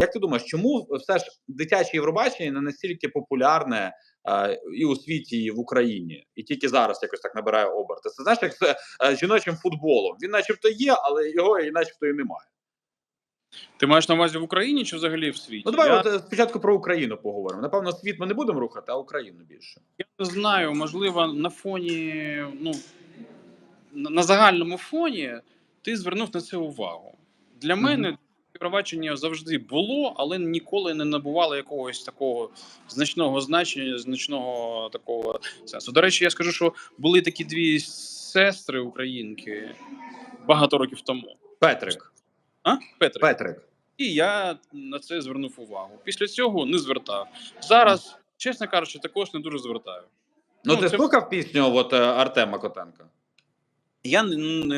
Як ти думаєш, чому все ж дитяче Євробачення не настільки популярне е, і у світі, і в Україні, і тільки зараз якось так набирає оберти? Це знаєш, як з е, жіночим футболом. Він, начебто, є, але його і начебто і немає. Ти маєш на увазі в Україні чи взагалі в світі? Ну давай я, от е, спочатку про Україну поговоримо. Напевно, світ ми не будемо рухати, а Україну більше. я не знаю, можливо, на фоні, ну на, на загальному фоні ти звернув на це увагу. Для мене Євробачення завжди було, але ніколи не набувало якогось такого значного значення, значного такого сенсу. До речі, я скажу, що були такі дві сестри українки багато років тому. Петрик, А? Петре? Петрик. І я на це звернув увагу. Після цього не звертав. Зараз, чесно кажучи, також не дуже звертаю. Ну, Ну, ти це- слухав пісню от, е, Артема Котенка? Я,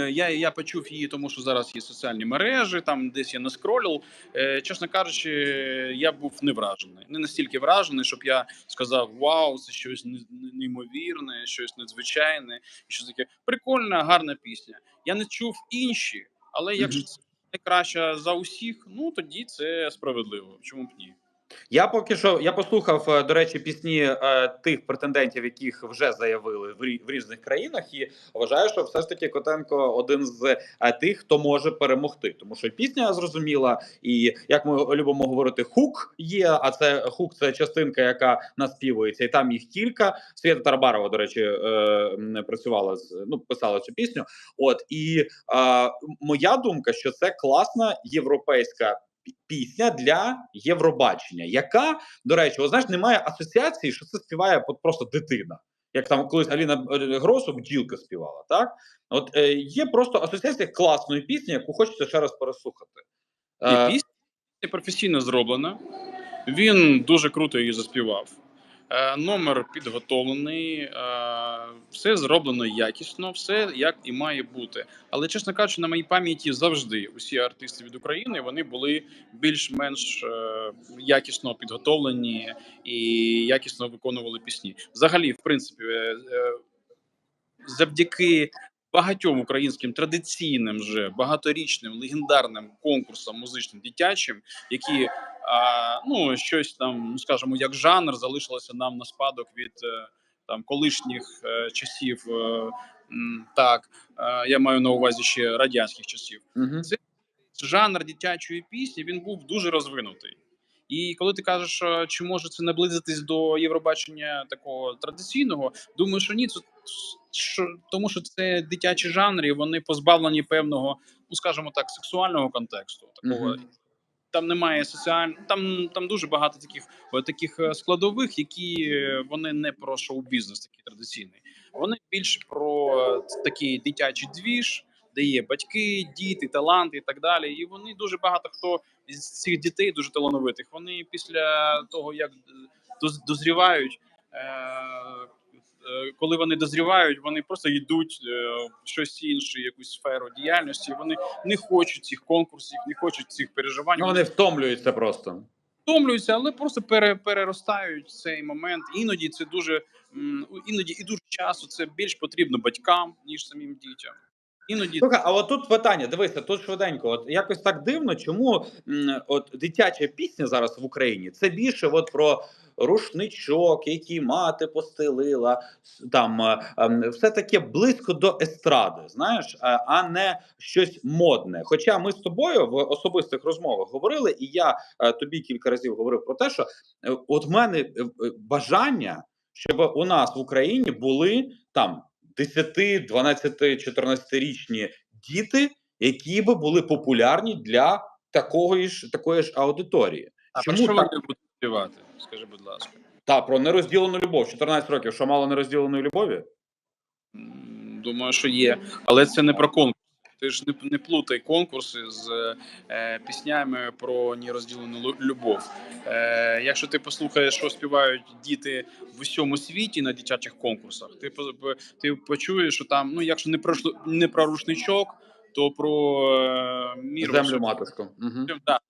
я, я почув її, тому що зараз є соціальні мережі, там десь я наскролив. Е, чесно кажучи, я був не вражений. Не настільки вражений, щоб я сказав: Вау, це щось не- не- неймовірне, щось надзвичайне, щось таке. Прикольна, гарна пісня. Я не чув інші, але якщо це найкраща за усіх, ну тоді це справедливо. Чому б ні? Я поки що я послухав, е, до речі, пісні е, тих претендентів, яких вже заявили в, рі- в різних країнах, і вважаю, що все ж таки Котенко один з е, тих, хто може перемогти, тому що пісня зрозуміла, і як ми любимо говорити, хук є. А це хук, це частинка, яка наспівується, і там їх кілька. Свята Тарабарова, до речі, е, працювала з ну писала цю пісню. От і е, моя думка, що це класна європейська пісня для Євробачення, яка, до речі, о, знаєш, немає асоціації, що це співає просто дитина. Як там колись Аліна е, Гросу бджілка співала, так? От е, є просто асоціація класної пісні, яку хочеться ще раз переслухати. Е, І пісня професійно зроблена. Він дуже круто її заспівав. Е, номер підготовлений, е, все зроблено якісно, все як і має бути. Але, чесно кажучи, на моїй пам'яті завжди усі артисти від України вони були більш-менш е, якісно підготовлені і якісно виконували пісні. Взагалі, в принципі, завдяки багатьом українським традиційним вже багаторічним легендарним конкурсам музичним дитячим, які а, ну щось там, ну скажімо, як жанр залишилося нам на спадок від е, там колишніх е, часів. е, так, е, я маю на увазі ще радянських часів мгм. жанр дитячої пісні він був дуже розвинутий. І коли ти кажеш, чи може це наблизитись до Євробачення такого традиційного, думаю, що ні, це що, тому що це дитячі жанри, вони позбавлені певного, ну скажімо так, сексуального контексту. Такого Мгм. там немає соціаль... там, там дуже багато таких таких е, складових, які е, вони не про шоу-бізнес, такий традиційний. Вони більш про е, такий дитячий двіж, де є батьки, діти, таланти і так далі. І вони дуже багато хто з цих дітей дуже талановитих. Вони після того, як доз- дозрівають. Е- е, коли вони дозрівають, вони просто йдуть е, в щось інше, якусь сферу діяльності. Вони не хочуть цих конкурсів, не хочуть цих переживань. Ну, вони втомлюються просто. втомлюються, але просто пере, переростають цей момент. Іноді це дуже іноді і дуже часу це більш потрібно батькам ніж самим дітям. Іноді Слухай, а от тут питання, дивися, тут швиденько. От якось так дивно, чому от дитяча пісня зараз в Україні це більше от про рушничок, який мати постелила, там е, ем, все таке близько до естради, знаєш, а, а не щось модне. Хоча ми з тобою в особистих розмовах говорили, і я е, тобі кілька разів говорив про те, що е, от в мене е, е, бажання, щоб у нас в Україні були там 10, 12, 14-річні діти, які би були популярні для такої ж такої ж аудиторії. а чому про що так? вони будуть співати? Скажи, будь ласка. Та про нерозділену любов. 14 років, що мало нерозділеної любові? Думаю, що є, але це не про конкурс. Ти ж не, не плутай конкурси з е, піснями про нерозділену лю- любов. Е, якщо ти послухаєш, що співають діти в усьому світі на дитячих конкурсах, ти ти почуєш, що там, ну якщо не про не про рушничок, то про е, мір Землю матушку. Угу. Да.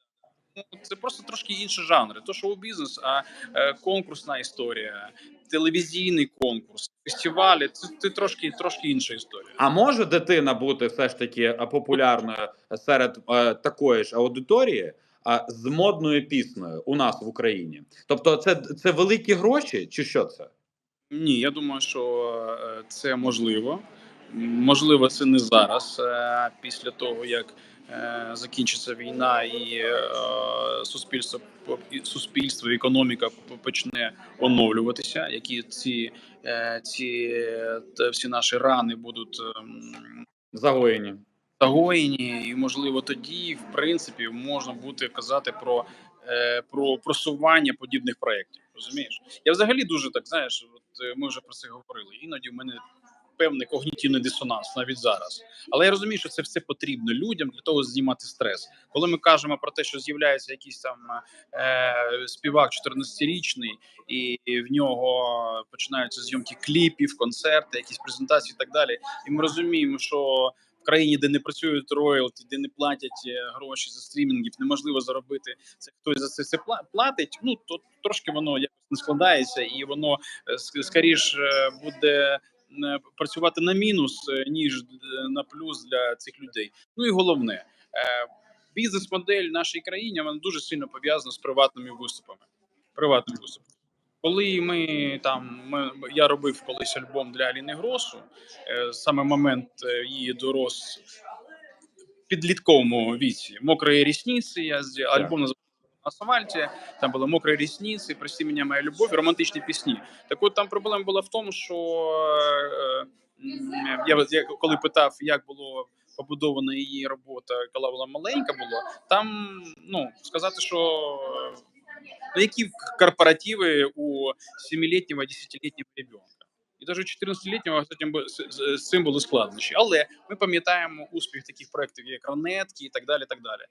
Ну, Це просто трошки інші жанри. То шоу-бізнес, а е, конкурсна історія. Телевізійний конкурс, фестивалі це, це трошки трошки інша історія. А може дитина бути все ж таки е, популярною серед е, такої ж аудиторії а, з модною піснею у нас в Україні? Тобто, це, це великі гроші, чи що це? Ні, я думаю, що е, це можливо. Можливо, це не зараз, е, після того як закінчиться війна і суспільство суспільство, економіка почне оновлюватися, які ці, е, ці е, всі наші рани будуть ем, Загоєні. загоєні, і можливо тоді, в принципі, можна буде казати про, е, про просування подібних проєктів. Розумієш? Я взагалі дуже так знаєш, от ми вже про це говорили. Іноді в мене певний когнітивний дисонанс навіть зараз. Але я розумію, що це все потрібно людям для того, знімати стрес. Коли ми кажемо про те, що з'являється якийсь там е, співак 14-річний, і в нього починаються зйомки кліпів, концерти, якісь презентації і так далі. І ми розуміємо, що в країні, де не працюють роялті, де не платять е, гроші за стрімінгів, неможливо заробити це. Хтось за це, пла- платить. Ну то трошки воно якось не складається, і воно е, скоріш е, буде працювати на мінус е, ніж е, на плюс для цих людей. Ну і головне. е, Бізнес-модель в нашій країні вона дуже сильно пов'язана з приватними виступами. Приватним виступом. Коли ми там ми, я робив колись альбом для Аліни Гросу, е, саме момент е, її дорос підлітковому віці. Мокрої рісниці. Я з альбом асфальті. Там були мокрі рісниці, прости мене, моя любов, романтичні пісні. Так от там проблема була в тому, що е, я, я коли питав, як було побудована її робота, коли вона маленька була, там ну сказати, що ну, які корпоративи у 7-літнього, 10-літнього ребенка. І навіть у 14-літнього з цим бу- з- з- з цим були складнощі. Але ми пам'ятаємо успіх таких проєктів, як Ранетки і так далі. так далі.